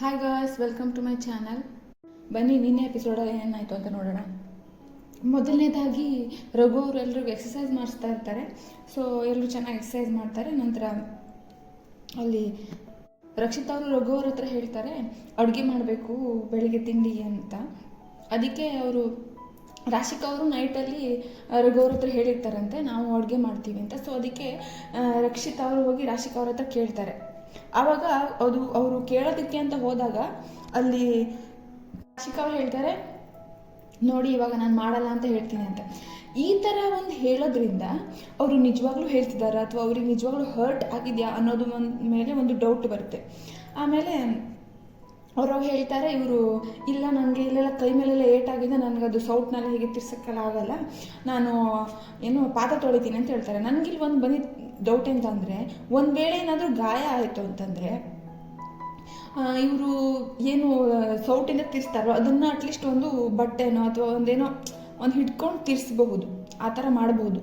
Hi guys welcome to my channel ಬನ್ನಿ, ನಿನ್ನೆ ಎಪಿಸೋಡಲ್ಲಿ ಏನಾಯಿತು ಅಂತ ನೋಡೋಣ. ಮೊದಲನೇದಾಗಿ ರಘು ಅವರು ಎಲ್ರಿಗೂ ಎಕ್ಸಸೈಸ್ ಮಾಡಿಸ್ತಾ ಇರ್ತಾರೆ. ಸೊ ಎಲ್ಲರೂ ಚೆನ್ನಾಗಿ ಎಕ್ಸಸೈಸ್ ಮಾಡ್ತಾರೆ. ನಂತರ ಅಲ್ಲಿ ರಕ್ಷಿತ್ ಅವರು ರಘು ಅವ್ರ ಹತ್ರ ಹೇಳ್ತಾರೆ, ಅಡುಗೆ ಮಾಡಬೇಕು ಬೆಳಿಗ್ಗೆ ತಿಂಡಿಗೆ ಅಂತ. ಅದಕ್ಕೆ ಅವರು ರಾಶಿಕ್ ಅವರು ನೈಟಲ್ಲಿ ರಘು ಅವ್ರ ಹತ್ರ ಹೇಳಿರ್ತಾರಂತೆ, ನಾವು ಅಡುಗೆ ಮಾಡ್ತೀವಿ ಅಂತ. ಸೊ ಅದಕ್ಕೆ ರಕ್ಷಿತ್ ಅವರು ಹೋಗಿ ರಾಶಿಕ್ ಅವ್ರ ಹತ್ರ ಕೇಳ್ತಾರೆ. ಆವಾಗ ಅದು ಅವರು ಕೇಳೋದಕ್ಕೆ ಅಂತ ಹೋದಾಗ ಅಲ್ಲಿ ಶಿಕ್ಷಕ ಹೇಳ್ತಾರೆ, ನೋಡಿ, ಇವಾಗ ನಾನು ಮಾಡಲ್ಲ ಅಂತ ಹೇಳ್ತೀನಿ ಅಂತ. ಈ ಥರ ಒಂದು ಹೇಳೋದ್ರಿಂದ ಅವರು ನಿಜವಾಗ್ಲೂ ಹೇಳ್ತಿದ್ದಾರೆ ಅಥವಾ ಅವ್ರಿಗೆ ನಿಜವಾಗ್ಲೂ ಹರ್ಟ್ ಆಗಿದೆಯಾ ಅನ್ನೋದು ಒಂದು ಮೇಲೆ ಒಂದು ಡೌಟ್ ಬರುತ್ತೆ. ಆಮೇಲೆ ಅವ್ರು ಹೇಳ್ತಾರೆ, ಇವರು, ಇಲ್ಲ ನನಗೆ ಇಲ್ಲೆಲ್ಲ ಕೈ ಮೇಲೆಲ್ಲ ಏಟಾಗಿದೆ, ನನಗೆ ಅದು ಸೌಟ್ನಲ್ಲಿ ಹೀಗೆ ತಿರ್ಸಕ್ಕೆಲ್ಲ ಆಗಲ್ಲ. ನಾನು, ಏನು ಪಾತ್ರ ತೊಳಿತೀನಿ ಅಂತ ಹೇಳ್ತಾರೆ. ನನಗಿಲ್ಲಿ ಒಂದು ಬನ್ನಿ ಡೌಟ್ ಎಂತಂದರೆ ಒಂದು ವೇಳೆ ಏನಾದರೂ ಗಾಯ ಆಯಿತು ಅಂತಂದರೆ ಇವರು ಏನು ಸೌಟಿಂದ ತಿರ್ಸ್ತಾರೋ, ಅದನ್ನು ಅಟ್ಲೀಸ್ಟ್ ಒಂದು ಬಟ್ಟೆನೋ ಅಥವಾ ಒಂದೇನೋ ಒಂದು ಹಿಡ್ಕೊಂಡು ತಿರ್ಸ್ಬಹುದು, ಆ ಥರ ಮಾಡಬಹುದು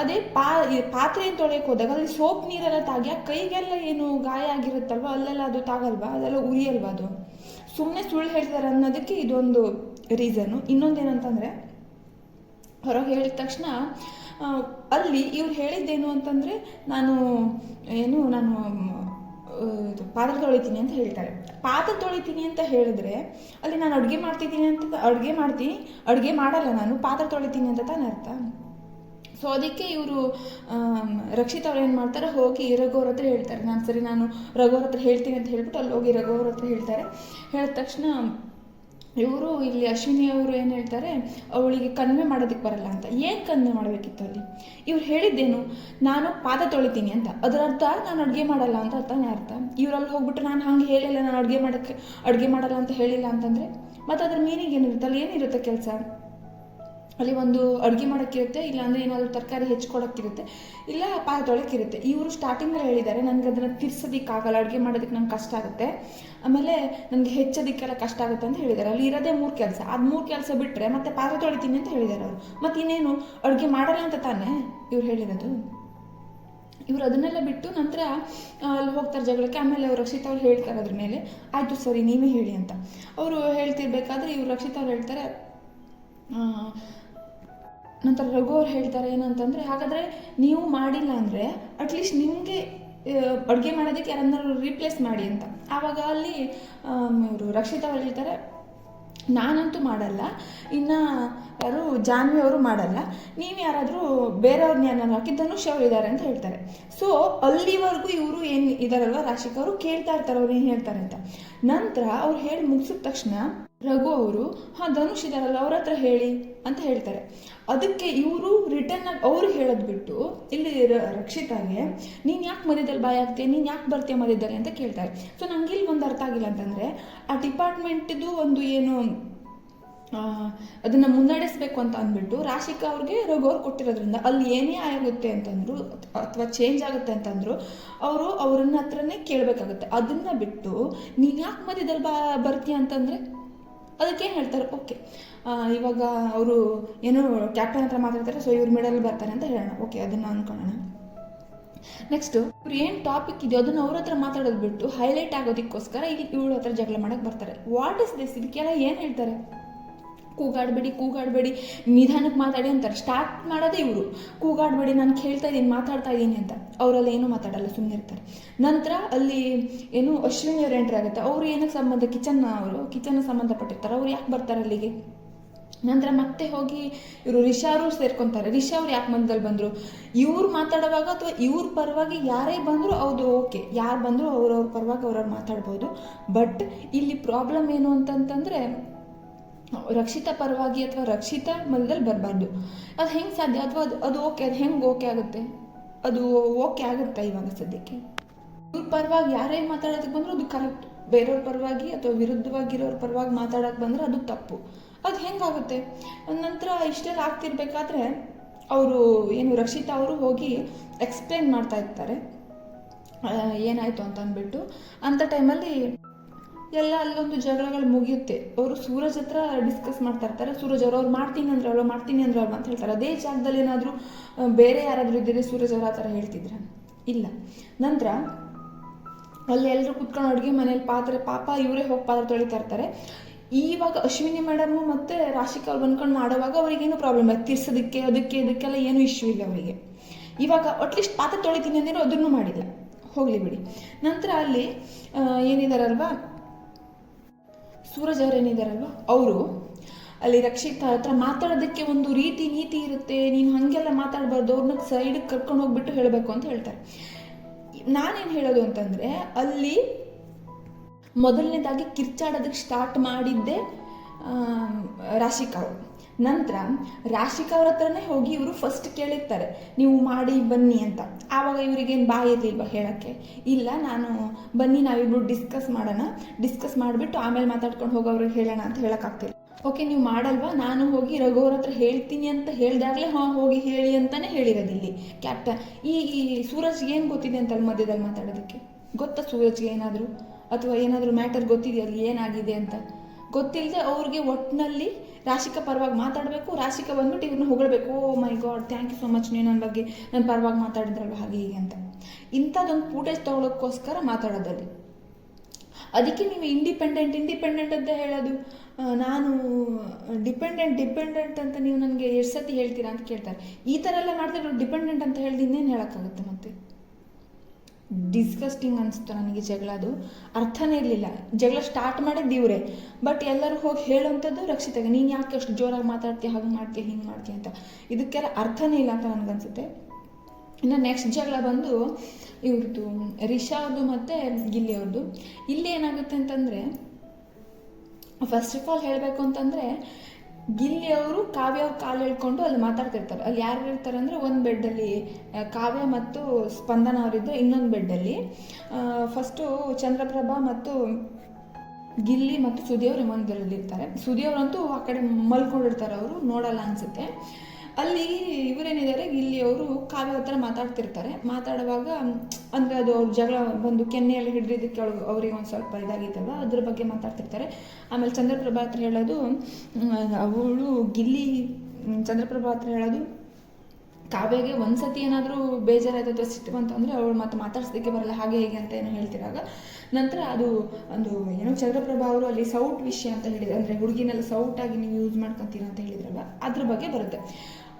ಅದೇ ಪಾ ಪಾತ್ರೆ ತೊಳೆಯಕ್ಕೆ ಹೋದಾಗ ಅಲ್ಲಿ ಸೋಪ್ ನೀರೆಲ್ಲ ತಾಗಿ ಆ ಕೈಗೆಲ್ಲ ಏನು ಗಾಯ ಆಗಿರುತ್ತಲ್ವ, ಅಲ್ಲೆಲ್ಲ ಅದು ತಾಗಲ್ವಾ, ಅದೆಲ್ಲ ಉರಿಯಲ್ವಾ ಅದು? ಸುಮ್ಮನೆ ಸುಳ್ಳು ಹೇಳ್ತಾರೆ ಅನ್ನೋದಕ್ಕೆ ಇದೊಂದು ರೀಸನ್ನು ಇನ್ನೊಂದೇನಂತಂದರೆ, ಹೊರಗೆ ಹೇಳಿದ ತಕ್ಷಣ ಅಲ್ಲಿ ಇವ್ರು ಹೇಳಿದ್ದೇನು ಅಂತಂದರೆ, ನಾನು ಏನು, ನಾನು ಇದು ಪಾತ್ರೆ ತೊಳಿತೀನಿ ಅಂತ ಹೇಳ್ತಾರೆ. ಪಾತ್ರೆ ತೊಳಿತೀನಿ ಅಂತ ಹೇಳಿದ್ರೆ, ಅಲ್ಲಿ ನಾನು ಅಡುಗೆ ಮಾಡ್ತಿದ್ದೀನಿ ಅಂತ, ಅಡುಗೆ ಮಾಡ್ತೀನಿ ಅಡುಗೆ ಮಾಡಲ್ಲ ನಾನು, ಪಾತ್ರೆ ತೊಳಿತೀನಿ ಅಂತ ತಾನೇ ಅರ್ಥ? ಸೊ ಅದಕ್ಕೆ ಇವರು ರಕ್ಷಿತ್ ಅವ್ರು ಏನು ಮಾಡ್ತಾರೆ, ಹೋಗಿ ರಘೋರತ್ರ ಹತ್ರ ಹೇಳ್ತಾರೆ. ನಾನು ಸರಿ, ನಾನು ರಘುವ್ರ ಹತ್ರ ಹೇಳ್ತೀನಿ ಅಂತ ಹೇಳ್ಬಿಟ್ಟು, ಅಲ್ಲಿ ಹೋಗಿ ರಘೋರತ್ರ ಹತ್ರ ಹೇಳ್ತಾರೆ. ಹೇಳಿದ ತಕ್ಷಣ ಇವರು ಇಲ್ಲಿ ಅಶ್ವಿನಿ ಅವರು ಏನು ಹೇಳ್ತಾರೆ, ಅವಳಿಗೆ ಕನ್ವೆ ಮಾಡೋದಕ್ಕೆ ಬರಲ್ಲ ಅಂತ. ಏನು ಕನ್ವೆ ಮಾಡಬೇಕಿತ್ತು ಅಲ್ಲಿ? ಇವ್ರು ಹೇಳಿದ್ದೇನು, ನಾನು ಪಾದ ತೊಳಿತೀನಿ ಅಂತ. ಅದರ ಅರ್ಥ ನಾನು ಅಡುಗೆ ಮಾಡಲ್ಲ ಅಂತ ಅರ್ಥನೇ ಅರ್ಥ? ಇವರಲ್ಲಿ ಹೋಗ್ಬಿಟ್ಟು ನಾನು ಹಂಗೆ ಹೇಳಿಲ್ಲ, ನಾನು ಅಡುಗೆ ಮಾಡೋಕ್ಕೆ, ಅಡುಗೆ ಮಾಡಲ್ಲ ಅಂತ ಹೇಳಿಲ್ಲ ಅಂತಂದರೆ, ಮತ್ತು ಅದ್ರ ಮೀನಿಂಗ್ ಏನಿರುತ್ತೆ? ಅಲ್ಲಿ ಏನಿರುತ್ತೆ ಕೆಲಸ? ಅಲ್ಲಿ ಒಂದು ಅಡುಗೆ ಮಾಡೋಕ್ಕಿರುತ್ತೆ, ಇಲ್ಲಾಂದರೆ ಏನಾದರೂ ತರಕಾರಿ ಹೆಚ್ಕೊಡೋಕ್ಕಿರುತ್ತೆ ಇಲ್ಲ ಪಾದ ತೊಳಕ್ಕಿರುತ್ತೆ ಇವರು ಸ್ಟಾರ್ಟಿಂಗಲ್ಲಿ ಹೇಳಿದ್ದಾರೆ, ನನಗೆ ಅದನ್ನು ತಿರ್ಸೋದಕ್ಕಾಗಲ್ಲ, ಅಡುಗೆ ಮಾಡೋದಕ್ಕೆ ನಂಗೆ ಕಷ್ಟ ಆಗುತ್ತೆ. ಆಮೇಲೆ ನನಗೆ ಹೆಚ್ಚೋದಕ್ಕೆಲ್ಲ ಕಷ್ಟ ಆಗುತ್ತೆ ಅಂತ ಹೇಳಿದ್ದಾರೆ. ಅಲ್ಲಿ ಇರೋದೇ ಮೂರು ಕೆಲಸ. ಅದು ಮೂರು ಕೆಲಸ ಬಿಟ್ಟರೆ ಮತ್ತೆ ಪಾತ್ರೆ ತೊಳಿತೀನಿ ಅಂತ ಹೇಳಿದ್ದಾರೆ ಅವರು. ಮತ್ತು ಇನ್ನೇನು? ಅಡುಗೆ ಮಾಡಲ್ಲ ಅಂತ ತಾನೇ ಇವ್ರು ಹೇಳಿರೋದು? ಇವರು ಅದನ್ನೆಲ್ಲ ಬಿಟ್ಟು ನಂತರ ಅಲ್ಲಿ ಹೋಗ್ತಾರೆ ಜಗಳಕ್ಕೆ. ಆಮೇಲೆ ಅವ್ರು ರಕ್ಷಿತ ಅವ್ರು ಹೇಳ್ತಾರೆ ಅದ್ರ ಮೇಲೆ. ಆಯಿತು ಸರಿ, ನೀವೇ ಹೇಳಿ ಅಂತ. ಅವರು ಹೇಳ್ತಿರ್ಬೇಕಾದ್ರೆ ಇವ್ರು ರಕ್ಷಿತ ಅವ್ರು ಹೇಳ್ತಾರೆ ನಂತರ ರಘು ಅವ್ರು ಹೇಳ್ತಾರೆ ಏನಂತಂದರೆ, ಹಾಗಾದರೆ ನೀವು ಮಾಡಿಲ್ಲ ಅಂದರೆ ಅಟ್ಲೀಸ್ಟ್ ನಿಮಗೆ ಅಡುಗೆ ಮಾಡೋದಕ್ಕೆ ಯಾರನ್ನಾರು ರೀಪ್ಲೇಸ್ ಮಾಡಿ ಅಂತ. ಆವಾಗ ಅಲ್ಲಿ ಇವರು ರಕ್ಷಿತ ಅವ್ರು ಹೇಳ್ತಾರೆ, ನಾನಂತೂ ಮಾಡಲ್ಲ, ಇನ್ನು ಯಾರು ಜಾನ್ವಿ ಅವರು ಮಾಡಲ್ಲ, ನೀವು ಯಾರಾದರೂ ಬೇರೆಯವ್ರನ್ನ ಯಾರನ್ನ ಹಾಕಿ ಧನುಷ್ ಅವರು ಇದ್ದಾರೆ ಅಂತ ಹೇಳ್ತಾರೆ. ಸೊ ಅಲ್ಲಿವರೆಗೂ ಇವರು ಏನು ಇದಾರಲ್ವ ರಾಶಿಕ್ ಅವರು ಕೇಳ್ತಾ ಇರ್ತಾರೆ ಅವ್ರು ಏನು ಹೇಳ್ತಾರೆ ಅಂತ. ನಂತರ ಅವ್ರು ಹೇಳಿ ಮುಗಿಸಿದ ತಕ್ಷಣ ರಘು ಅವರು, ಹಾಂ, ಧನುಷ್ ಇದಾರಲ್ಲ ಅವ್ರ ಹತ್ರ ಹೇಳಿ ಅಂತ ಹೇಳ್ತಾರೆ. ಅದಕ್ಕೆ ಇವರು ರಿಟರ್ನ್ ಅವರು ಹೇಳೋದು ಬಿಟ್ಟು, ಇಲ್ಲಿ ರಕ್ಷಿತಾಗೆ, ನೀನು ಯಾಕೆ ಮಧ್ಯದಲ್ಲಿ ಬಾಯ್ ಆಗ್ತೀಯ? ನೀನು ಯಾಕೆ ಬರ್ತೀಯ ಮಧ್ಯದಲ್ಲಿ ಅಂತ ಕೇಳ್ತಾರೆ. ಸೊ ನಂಗೆ ಇಲ್ಲಿ ಒಂದು ಅರ್ಥ ಆಗಿಲ್ಲ ಅಂತಂದರೆ, ಆ ಡಿಪಾರ್ಟ್ಮೆಂಟಿದು ಒಂದು ಏನು ಅದನ್ನು ಮುನ್ನಡೆಸಬೇಕು ಅಂತ ಅಂದ್ಬಿಟ್ಟು, ರಾಶಿಕಾ ಅವ್ರಿಗೆ ರಘು ಅವ್ರು ಕೊಟ್ಟಿರೋದ್ರಿಂದ ಅಲ್ಲಿ ಏನೇ ಆಗುತ್ತೆ ಅಂತಂದ್ರು, ಅಥವಾ ಚೇಂಜ್ ಆಗುತ್ತೆ ಅಂತಂದ್ರು, ಅವರು ಅವ್ರನ್ನ ಹತ್ರನೇ ಕೇಳಬೇಕಾಗುತ್ತೆ. ಅದನ್ನ ಬಿಟ್ಟು, ನೀನು ಯಾಕೆ ಮಧ್ಯದಲ್ಲಿ ಬಾ, ಬರ್ತೀಯ ಅಂತಂದ್ರೆ? ಅದಕ್ಕೇನು ಹೇಳ್ತಾರೆ, ಓಕೆ ಇವಾಗ ಅವರು ಏನೋ ಕ್ಯಾಪ್ಟನ್ ಹತ್ರ ಮಾತಾಡ್ತಾರೆ ಸೊ ಇವ್ರು ಮಿಡಲ್ ಬರ್ತಾರೆ ಅಂತ ಹೇಳೋಣ. ಓಕೆ, ಅದನ್ನು ಅನ್ಕೊಳ್ಳೋಣ. ನೆಕ್ಸ್ಟ್ ಇವ್ರು ಏನು ಟಾಪಿಕ್ ಇದೆಯೋ ಅದನ್ನು ಅವ್ರ ಹತ್ರ ಮಾತಾಡೋದು ಬಿಟ್ಟು ಹೈಲೈಟ್ ಆಗೋದಕ್ಕೋಸ್ಕರ ಇಲ್ಲಿ ಇವಳ ಹತ್ರ ಜಗಳ ಮಾಡಕ್ಕೆ ಬರ್ತಾರೆ. ವಾಟ್ ಇಸ್ ದಿಸ್ ಇದಕ್ಕೆಲ್ಲ ಏನು ಹೇಳ್ತಾರೆ? ಕೂಗಾಡಬೇಡಿ ಕೂಗಾಡಬೇಡಿ. ನಿಧಾನಕ್ಕೆ ಮಾತಾಡಿ ಅಂತಾರೆ ಸ್ಟಾರ್ಟ್ ಮಾಡೋದೇ ಇವರು. ಕೂಗಾಡಬೇಡಿ, ನಾನು ಕೇಳ್ತಾ ಇದ್ದೀನಿ, ಮಾತಾಡ್ತಾ ಇದ್ದೀನಿ ಅಂತ. ಅವರಲ್ಲಿ ಏನೂ ಮಾತಾಡಲ್ಲ ಸುಮ್ಮನೆ ಇರ್ತಾರೆ. ನಂತರ ಅಲ್ಲಿ ಏನು ಅಶ್ವಿನಿ ಅವ್ರು ಎಂಟ್ರಿ ಆಗುತ್ತೆ. ಅವರು ಏನಕ್ಕೆ ಸಂಬಂಧ, ಕಿಚನ್ ಅವರು, ಕಿಚನ್ ಸಂಬಂಧಪಟ್ಟಿರ್ತಾರೆ. ಅವ್ರು ಯಾಕೆ ಬರ್ತಾರೆ ಅಲ್ಲಿಗೆ? ನಂತರ ಮತ್ತೆ ಹೋಗಿ ಇವರು ರಿಷಾ ಅವರು ಸೇರ್ಕೊಂತಾರೆ. ರಿಷಾ ಅವ್ರು ಯಾಕೆ ಮಂದಲ್ಲಿ ಬಂದರು? ಇವ್ರು ಮಾತಾಡುವಾಗ ಅಥವಾ ಇವ್ರ ಪರವಾಗಿ ಯಾರೇ ಬಂದರೂ ಹೌದು, ಓಕೆ. ಯಾರು ಬಂದರೂ ಅವ್ರವ್ರ ಪರವಾಗಿ ಅವ್ರವ್ರು ಮಾತಾಡ್ಬೋದು. ಬಟ್ ಇಲ್ಲಿ ಪ್ರಾಬ್ಲಮ್ ಏನು ಅಂತಂತಂದರೆ ರಕ್ಷಿತಾ ಪರವಾಗಿ ಅಥವಾ ರಕ್ಷಿತಾ ಮನದಲ್ಲಿ ಬರಬಾರ್ದು. ಅದು ಹೆಂಗೆ ಸಾಧ್ಯ? ಅಥವಾ ಅದು ಅದು ಓಕೆ ಅದು ಹೆಂಗೆ ಓಕೆ ಆಗುತ್ತೆ? ಅದು ಓಕೆ ಆಗುತ್ತೆ ಇವಾಗ ಸದ್ಯಕ್ಕೆ? ಇವ್ರ ಪರವಾಗಿ ಯಾರೇ ಮಾತಾಡೋದಕ್ಕೆ ಬಂದರೂ ಅದು ಕರೆಕ್ಟ್. ಬೇರೆಯವ್ರ ಪರವಾಗಿ ಅಥವಾ ವಿರುದ್ಧವಾಗಿರೋರ ಪರವಾಗಿ ಮಾತಾಡೋಕೆ ಬಂದರೆ ಅದು ತಪ್ಪು. ಅದು ಹೆಂಗಾಗುತ್ತೆ ನಂತರ ಇಷ್ಟೆಲ್ಲ ಆಗ್ತಿರ್ಬೇಕಾದ್ರೆ ಅವರು ಏನು ರಕ್ಷಿತಾ ಅವರು ಹೋಗಿ ಎಕ್ಸ್ಪ್ಲೇನ್ ಮಾಡ್ತಾ ಇರ್ತಾರೆ. ಏನಾಯಿತು ಅಂತ ಅಂದ್ಬಿಟ್ಟು. ಅಂಥ ಟೈಮಲ್ಲಿ ಎಲ್ಲ ಅಲ್ಲೊಂದು ಜಗಳಗಳು ಮುಗಿಯುತ್ತೆ. ಅವರು ಸೂರಜ್ ಹತ್ರ ಡಿಸ್ಕಸ್ ಮಾಡ್ತಾ ಇರ್ತಾರೆ. ಸೂರಜ್ ಅವರು, ಅವ್ರು ಮಾಡ್ತೀನಿ ಅಂದ್ರೆ ಅವಳು, ಮಾಡ್ತೀನಿ ಅಂದ್ರೆ ಅಲ್ವಾ ಅಂತ ಹೇಳ್ತಾರೆ. ಅದೇ ಜಾಗದಲ್ಲಿ ಏನಾದರೂ ಬೇರೆ ಯಾರಾದರೂ ಇದ್ದರೆ, ಸೂರಜ್ ಅವರು ಆ ಥರ ಹೇಳ್ತಿದ್ರೆ? ಇಲ್ಲ. ನಂತರ ಅಲ್ಲಿ ಎಲ್ಲರೂ ಕುತ್ಕೊಂಡು ಅಡುಗೆ ಮನೇಲಿ ಪಾತ್ರೆ, ಪಾಪ ಇವರೇ ಹೋಗಿ ಪಾತ್ರೆ ತೊಳಿತಾ ಇರ್ತಾರೆ. ಈವಾಗ ಅಶ್ವಿನಿ ಮೇಡಮು ಮತ್ತು ರಾಶಿಕಾ ಅವ್ರು ಬಂದ್ಕೊಂಡು ಮಾಡುವಾಗ ಅವ್ರಿಗೇನು ಪ್ರಾಬ್ಲಮ್ ಇಲ್ಲ. ತಿರ್ಸೋದಕ್ಕೆ, ಅದಕ್ಕೆ ಇದಕ್ಕೆಲ್ಲ ಏನು ಇಶ್ಯೂ ಇಲ್ಲ ಅವರಿಗೆ. ಇವಾಗ ಅಟ್ಲೀಸ್ಟ್ ಪಾತ್ರೆ ತೊಳಿತೀನಿ ಅಂದಿರೋ ಅದನ್ನು ಮಾಡಿಲ್ಲ. ಹೋಗಲಿ ಬಿಡಿ. ನಂತರ ಅಲ್ಲಿ ಏನಿದಾರಲ್ವಾ? ಸೂರಜ್ ಅವ್ರು ಏನಿದಾರಲ್ವ? ಅವರು. ಅಲ್ಲಿ ರಕ್ಷಿತಾ ಹತ್ರ ಮಾತಾಡೋದಕ್ಕೆ ಒಂದು ರೀತಿ ನೀತಿ ಇರುತ್ತೆ. ನೀನು ಹಾಗೆಲ್ಲ ಮಾತಾಡಬಾರ್ದು. ಅವ್ರನ್ನ ಸೈಡಿಗೆ ಕರ್ಕೊಂಡು ಹೋಗ್ಬಿಟ್ಟು ಹೇಳಬೇಕು ಅಂತ ಹೇಳ್ತಾರೆ. ನಾನೇನು ಹೇಳೋದು ಅಂತಂದರೆ, ಅಲ್ಲಿ ಮೊದಲನೇದಾಗಿ ಕಿರ್ಚಾಡೋದಕ್ಕೆ ಸ್ಟಾರ್ಟ್ ಮಾಡಿದ್ದೆ ರಾಶಿಕಾ ಅವರು. ನಂತರ ರಾಶಿಕಾ ಅವ್ರ ಹತ್ರನೇ ಹೋಗಿ ಇವರು ಫಸ್ಟ್ ಕೇಳಿರ್ತಾರೆ, ನೀವು ಮಾಡಿ, ಬನ್ನಿ ಅಂತ. ಆವಾಗ ಇವರಿಗೇನು ಬಾಯಿ ಇರಲಿಲ್ವಾ ಹೇಳೋಕ್ಕೆ? ಇಲ್ಲ, ನಾನು ಬನ್ನಿ, ನಾವಿಬ್ರು ಡಿಸ್ಕಸ್ ಮಾಡೋಣ. ಡಿಸ್ಕಸ್ ಮಾಡಿಬಿಟ್ಟು ಆಮೇಲೆ ಮಾತಾಡ್ಕೊಂಡು ಹೋಗೋವ್ರಿಗೆ ಹೇಳೋಣ ಅಂತ ಹೇಳೋಕ್ಕಾಗ್ತಿಲ್ಲ. ಓಕೆ ನೀವು ಮಾಡಲ್ವಾ? ನಾನು ಹೋಗಿ ರಘು ಅವ್ರ ಹತ್ರ ಹೇಳ್ತೀನಿ ಅಂತ ಹೇಳಿದಾಗಲೇ ಹಾಂ, ಹೋಗಿ ಹೇಳಿ ಅಂತಲೇ ಹೇಳಿರೋದು ಕ್ಯಾಪ್ಟನ್ ಈ ಈ ಸೂರಜ್ಗೆ ಏನು ಗೊತ್ತಿದೆ ಅಂತ ಅಲ್ಲಿ ಮಧ್ಯದಲ್ಲಿ ಮಾತಾಡೋದಕ್ಕೆ? ಗೊತ್ತಾ ಸೂರಜ್ಗೆ ಏನಾದರೂ? ಅಥವಾ ಏನಾದರೂ ಮ್ಯಾಟರ್ ಗೊತ್ತಿದೆಯಾ ಅಲ್ಲಿ ಏನಾಗಿದೆ ಅಂತ? ಗೊತ್ತಿಲ್ಲದೆ ಅವ್ರಿಗೆ ಒಟ್ಟಿನಲ್ಲಿ ರಾಶಿಕ ಪರವಾಗಿ ಮಾತಾಡಬೇಕು ರಾಶಿಕ ಬಂದ್ಬಿಟ್ಟು ಇವ್ರನ್ನ ಹೊಗಳಬೇಕು. ಓ my god thank you so much ನೀವು ನನ್ನ ಬಗ್ಗೆ ನನ್ನ ಪರವಾಗಿ ಮಾತಾಡಿದ್ರಲ್ವ ಹಾಗೆ ಹೀಗೆ ಅಂತ. ಇಂಥದ್ದೊಂದು ಫೂಟೇಜ್ ತೊಗೊಳಕ್ಕೋಸ್ಕರ ಮಾತಾಡೋದಲ್ಲಿ ಅದಕ್ಕೆ ನೀವು ಇಂಡಿಪೆಂಡೆಂಟ್ ಇಂಡಿಪೆಂಡೆಂಟ್ ಅಂತ ಹೇಳೋದು ನಾನು ಡಿಪೆಂಡೆಂಟ್ ಡಿಪೆಂಡೆಂಟ್ ಅಂತ ನೀವು ನನಗೆ ಎಷ್ಟು ಸತಿ ಹೇಳ್ತೀರಾ ಅಂತ ಕೇಳ್ತಾರೆ. ಈ ಥರ ಎಲ್ಲ ಮಾಡಿದ್ರೆ ಡಿಪೆಂಡೆಂಟ್ ಅಂತ ಹೇಳಿದ್ರೆ ಇನ್ನೇನು ಹೇಳೋಕ್ಕಾಗುತ್ತೆ ಮತ್ತೆ? ಡಿಸ್ಕಸ್ಟಿಂಗ್ ಅನಿಸ್ತು ನನಗೆ ಜಗಳ ಅದು. ಅರ್ಥನೇ ಇರಲಿಲ್ಲ. ಜಗಳ ಸ್ಟಾರ್ಟ್ ಮಾಡಿದ್ದು ಇವರೇ. ಬಟ್ ಎಲ್ಲರೂ ಹೋಗಿ ಹೇಳುವಂಥದ್ದು ರಕ್ಷಿತಾಗ. ನೀನು ಯಾಕೆ ಅಷ್ಟು ಜೋರಾಗಿ ಮಾತಾಡ್ತೀಯ? ಹಾಗೆ ಮಾಡ್ತೀಯ? ಹಿಂಗೆ ಮಾಡ್ತೀಯ ಅಂತ. ಇದಕ್ಕೆಲ್ಲ ಅರ್ಥನೇ ಇಲ್ಲ ಅಂತ ನನಗನ್ಸುತ್ತೆ ಇನ್ನು ನೆಕ್ಸ್ಟ್ ಜಗಳ ಬಂದು ಇವ್ರದ್ದು ರಿಷಾ ಅವ್ರದ್ದು ಮತ್ತು ಗಿಲ್ಲಿ ಅವ್ರದ್ದು. ಇಲ್ಲಿ ಏನಾಗುತ್ತೆ ಅಂತಂದರೆ ಫಸ್ಟ್ ಆಫ್ ಆಲ್ ಹೇಳಬೇಕು ಅಂತಂದರೆ ಗಿಲ್ಲಿ ಅವರು ಕಾವ್ಯ ಅವ್ರ ಕಾಲು ಹೇಳ್ಕೊಂಡು ಅಲ್ಲಿ ಮಾತಾಡ್ತಿರ್ತಾರೆ. ಅಲ್ಲಿ ಯಾರು ಇರ್ತಾರೆ ಅಂದರೆ ಒಂದು ಬೆಡ್ಡಲ್ಲಿ ಕಾವ್ಯ ಮತ್ತು ಸ್ಪಂದನ ಅವರಿದ್ದು ಇನ್ನೊಂದು ಬೆಡ್ಡಲ್ಲಿ ಫಸ್ಟು ಚಂದ್ರಪ್ರಭಾ ಮತ್ತು ಗಿಲ್ಲಿ ಮತ್ತು ಸುದಿಯವರು ಒಂದರಲ್ಲಿ ಇರ್ತಾರೆ. ಸುದಿಯವರಂತೂ ಆ ಕಡೆ ಮಲ್ಕೊಂಡಿರ್ತಾರೆ ಅವರು, ನೋಡಲ್ಲ ಅನಿಸುತ್ತೆ. ಅಲ್ಲಿ ಇವರೇನಿದ್ದಾರೆ ಗಿಲ್ಲಿ ಅವರು ಕಾವ್ಯ ಹತ್ರ ಮಾತಾಡ್ತಿರ್ತಾರೆ. ಮಾತಾಡುವಾಗ, ಅಂದರೆ ಅದು ಅವ್ರ ಜಗಳ ಬಂದು ಕೆನ್ನೆಯಲ್ಲಿ ಹಿಡಿದಿದ್ದಕ್ಕೆ ಅವಳು, ಅವ್ರಿಗೆ ಒಂದು ಸ್ವಲ್ಪ ಇದಾಗಿತ್ತಲ್ವ? ಅದ್ರ ಬಗ್ಗೆ ಮಾತಾಡ್ತಿರ್ತಾರೆ. ಆಮೇಲೆ ಚಂದ್ರಪ್ರಭಾ ಹತ್ರ ಹೇಳೋದು ಅವಳು ಗಿಲ್ಲಿ ಚಂದ್ರಪ್ರಭಾ ಹತ್ರ ಹೇಳೋದು, ಕಾವ್ಯಗೆ ಒಂದ್ಸತಿ ಏನಾದರೂ ಬೇಜಾರಾಯ್ತು ಅಥವಾ ಸಿಟ್ಟು ಅಂದರೆ ಅವಳು ಮತ್ತೆ ಮಾತಾಡ್ಸೋದಕ್ಕೆ ಬರಲ್ಲ, ಹಾಗೆ ಹೀಗೆ ಅಂತ ಏನು ಹೇಳ್ತಿರಾಗ. ನಂತರ ಅದು, ಒಂದು ಏನೋ ಚಂದ್ರಪ್ರಭಾ ಅವರು ಅಲ್ಲಿ ಸೌಟ್ ವಿಷಯ ಅಂತ ಹೇಳಿದ್ರು ಅಂದರೆ ಹುಡುಗಿನೆಲ್ಲ ಸೌಟಾಗಿ ನೀವು ಯೂಸ್ ಮಾಡ್ಕೊತೀರ ಅಂತ ಹೇಳಿದ್ರಲ್ಲ ಅದ್ರ ಬಗ್ಗೆ ಬರುತ್ತೆ.